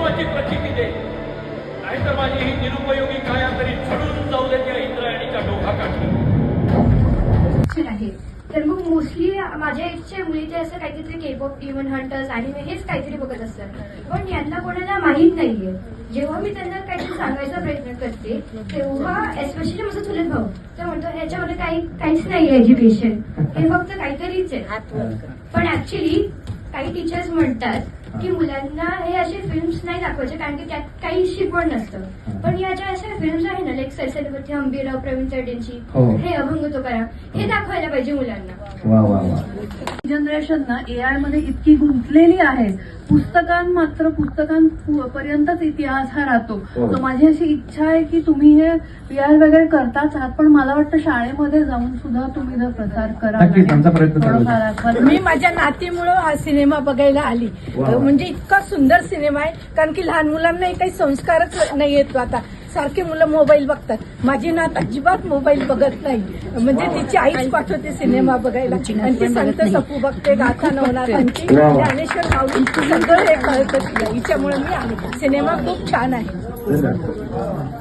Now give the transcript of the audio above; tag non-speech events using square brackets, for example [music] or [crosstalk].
महत्वाची प्रचिती दे. नाहीतर माझी ही निरुपयोगी काया तरी झडून जाऊ दे इंद्रायणीच्या डोखा काठी आहे. तर मग मोस्टली माझ्या एजच्या मुली ते असं काहीतरी केपॉप इव्हन हंटर्स आणि हेच काहीतरी बघत असतात. पण यांना कोणाला माहीत नाहीये. जेव्हा मी त्यांना काहीतरी सांगायचा प्रयत्न करते तेव्हा एस्पेशली माझा चुलत भाऊ तर म्हणतो ह्याच्यामध्ये काही काहीच नाही एज्युकेशन हे फक्त काहीतरीच आहे. पण ऍक्च्युली काही टीचर्स म्हणतात की मुलांना हे असे फिल्म्स नाही दाखवायचे कारण की त्यात काही शिकवण नसतं पण या ज्या अशा फिल्म्स आहे ना लाईक सरसेलवरती हंबीराव प्रवीण चढेंची हो. हे अभंग तुकाराम हे दाखवायला पाहिजे मुलांना वा वा वा जनरेशन ना ए आयमध्ये इतकी गुंतलेली आहे पुस्तकां मात्र पुस्तकांपर्यंतच इतिहास हा राहतो हो. तर माझी अशी इच्छा आहे की तुम्ही हे पी आर वगैरे करताच आहात पण मला वाटतं शाळेमध्ये जाऊन सुद्धा तुम्ही जर प्रसार करा नक्कीच, आमचा प्रयत्न चालू आहे. थोडंफार आठवण- मी माझ्या नातीमुळं हा सिनेमा बघायला आली वा. म्हणजे इतका सुंदर सिनेमा आहे कारण की लहान मुलांना काही संस्कारच नाही येतो आता. सारखे मुलं मोबाईल बघतात. माझी नात अजिबात मोबाईल बघत नाही. म्हणजे तिची आईच पाठवते सिनेमा बघायला. आणि ती संत सपू बघते गाथा [laughs] नवनाथांची. ज्ञानेश्वर माऊलींची सगळं हे कळतं तिला. हिच्यामुळे मी आले सिनेमा खूप छान आहे.